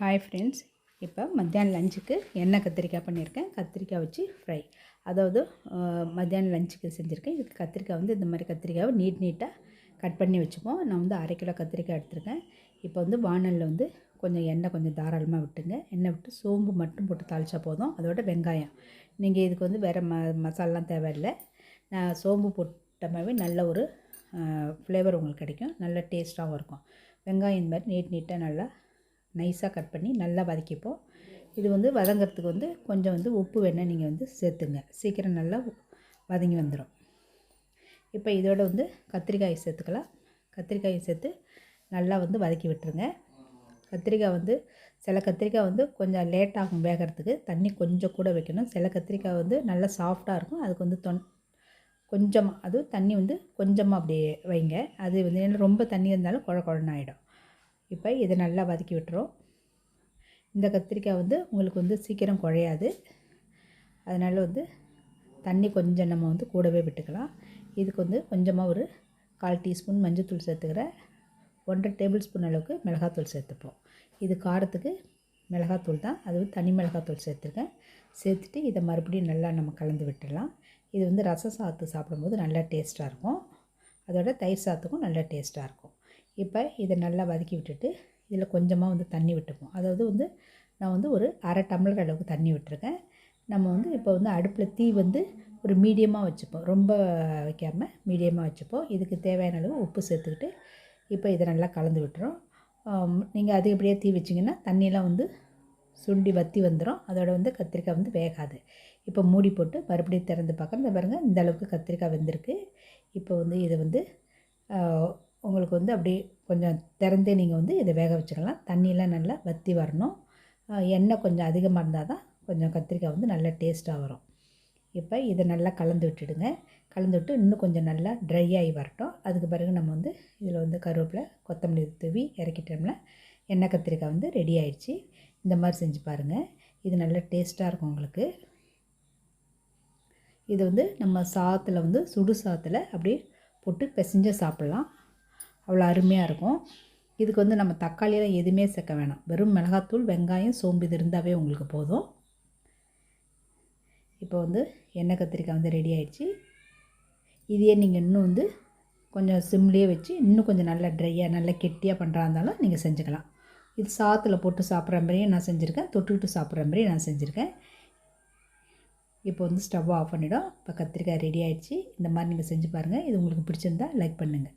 Hi friends இப்போ மத்தியானம் லஞ்சுக்கு எண்ணெய் கத்திரிக்காய் பண்ணியிருக்கேன். கத்திரிக்காய் வச்சு ஃப்ரை அதாவது மத்தியானம் லஞ்சுக்கு செஞ்சுருக்கேன். இதுக்கு கத்திரிக்காய் வந்து இந்த மாதிரி கத்திரிக்காவை நீட் நீட்டாக கட் பண்ணி வச்சுப்போம். நான் வந்து அரை கிலோ கத்திரிக்காய் எடுத்திருக்கேன். இப்போ வந்து வானலில் வந்து கொஞ்சம் எண்ணெய் கொஞ்சம் தாராளமாக விட்டுங்க எண்ணெய் விட்டு சோம்பு மட்டும் போட்டு தாளிச்சா போதும். அதோட வெங்காயம். நீங்கள் இதுக்கு வந்து வேறு ம மசாலாம் தேவையில்லை. நான் சோம்பு போட்டமாவே நல்ல ஒரு ஃப்ளேவர் உங்களுக்கு கிடைக்கும். நல்ல டேஸ்ட்டாகவும் இருக்கும். வெங்காயம் இந்த மாதிரி நீட் நீட்டாக நல்லா நைஸாக கட் பண்ணி நல்லா வதக்கிப்போம். இது வந்து வதங்கிறதுக்கு வந்து கொஞ்சம் வந்து உப்பு வேணால் நீங்கள் வந்து சேர்த்துங்க. சீக்கிரம் நல்லா வதங்கி வந்துடும் இப்போ இதோட வந்து கத்திரிக்காய் சேர்த்துக்கலாம். கத்திரிக்காயை சேர்த்து நல்லா வந்து வதக்கி விட்டுருங்க. கத்திரிக்காய் வந்து சில கத்திரிக்காய் வந்து கொஞ்சம் லேட் ஆகும் வேகிறதுக்கு. தண்ணி கொஞ்சம் கூட வைக்கணும். சில கத்திரிக்காய் வந்து நல்லா சாஃப்டாக இருக்கும். அதுக்கு வந்து தொன் கொஞ்சமாக அதுவும் தண்ணி வந்து கொஞ்சமாக அப்படியே வைங்க. அது வந்து ஏன்னா ரொம்ப தண்ணி இருந்தாலும் குழ குழன்னு ஆகிடும் இப்போ இதை நல்லா வதக்கி விட்டுரும் இந்த கத்திரிக்காய் வந்து உங்களுக்கு வந்து சீக்கிரம் குழையாது. அதனால் வந்து தண்ணி கொஞ்சம் நம்ம வந்து கூடவே விட்டுக்கலாம். இதுக்கு வந்து கொஞ்சமாக ஒரு கால் டீஸ்பூன் மஞ்சள்தூள் சேர்த்துக்கிறேன் ஒன்றரை டேபிள் ஸ்பூன் அளவுக்கு மிளகாத்தூள் சேர்த்துப்போம். இது காரத்துக்கு மிளகாத்தூள் தான். அது வந்து தனி மிளகாத்தூள் சேர்த்துருக்கேன். சேர்த்துட்டு இதை மறுபடியும் நல்லா நம்ம கலந்து விட்டுடலாம். இது வந்து ரசம் சாத்து சாப்பிடும்போது நல்லா டேஸ்ட்டாக இருக்கும். அதோட தயிர் சாத்துக்கும் நல்லா டேஸ்ட்டாக இருக்கும். இப்போ இதை நல்லா வதக்கி விட்டுட்டு இதில் கொஞ்சமாக வந்து தண்ணி விட்டுப்போம் அதாவது வந்து நான் வந்து ஒரு அரை டம்ளர் அளவுக்கு தண்ணி விட்டுருக்கேன். நம்ம வந்து இப்போ வந்து அடுப்பில் தீ வந்து ஒரு மீடியமாக வச்சுப்போம். ரொம்ப வைக்காமல் மீடியமாக வச்சுப்போம். இதுக்கு தேவையான அளவு உப்பு சேர்த்துக்கிட்டு இப்போ இதை நல்லா கலந்து விட்டுரும் நீங்கள் அதிகப்படியாக தீ வச்சிங்கன்னா தண்ணியெலாம் வந்து சுண்டி வத்தி வந்துடும் அதோட வந்து கத்திரிக்காய் வந்து வேகாது. இப்போ மூடி போட்டு மறுபடியும் திறந்து பார்க்குறேன் இந்த பாருங்கள் இந்த அளவுக்கு கத்திரிக்காய் வெந்திருக்கு. இப்போ வந்து இதை வந்து உங்களுக்கு வந்து அப்படியே கொஞ்சம் திறந்தே நீங்கள் வந்து இதை வேக வச்சுக்கலாம் தண்ணியெலாம் நல்லா வற்றி வரணும். எண்ணெய் கொஞ்சம் அதிகமாக இருந்தால் தான் கொஞ்சம் கத்திரிக்காய் வந்து நல்லா டேஸ்ட்டாக வரும். இப்போ இதை நல்லா கலந்து விட்டுடுங்க. கலந்து விட்டு இன்னும் கொஞ்சம் நல்லா ட்ரை ஆகி வரட்டும். அதுக்கு பிறகு நம்ம வந்து இதில் வந்து கருவேப்பிலை கொத்தமல்லி தூவி இறக்கிட்டோம்னா எண்ணெய் கத்திரிக்காய் வந்து ரெடி ஆயிடுச்சு. இந்த மாதிரி செஞ்சு பாருங்கள் இது நல்லா டேஸ்ட்டாக இருக்கும் உங்களுக்கு. இது வந்து நம்ம சாத்தில் வந்து சுடு சாத்தில் அப்படியே போட்டு பிசைஞ்ச சாப்பிட்லாம். அவ்வளோ அருமையாக இருக்கும். இதுக்கு வந்து நம்ம தக்காளியெல்லாம் எதுவுமே சேர்க்க வேணாம். வெறும் மிளகாத்தூள் வெங்காயம் சோம்பு இது இருந்தாவே உங்களுக்கு போதும். இப்போ வந்து எண்ணெய் கத்திரிக்காய் வந்து ரெடி ஆயிடுச்சு. இதையே நீங்கள் இன்னும் வந்து கொஞ்சம் சிம்லேயே வச்சு இன்னும் கொஞ்சம் நல்லா ட்ரையாக நல்லா கெட்டியாக பண்ணுறா இருந்தாலும் நீங்கள் செஞ்சுக்கலாம். இது சாத்தில் போட்டு சாப்பிட்ற மாதிரியும் நான் செஞ்சுருக்கேன். தொட்டுக்கிட்டு சாப்பிட்ற மாதிரியும் நான் செஞ்சுருக்கேன். இப்போ வந்து ஸ்டவ் ஆஃப் பண்ணிவிடும் இப்போ கத்திரிக்காய் ரெடி ஆகிடுச்சு இந்த மாதிரி நீங்கள் செஞ்சு பாருங்கள் இது உங்களுக்கு பிடிச்சிருந்தா லைக் பண்ணுங்கள்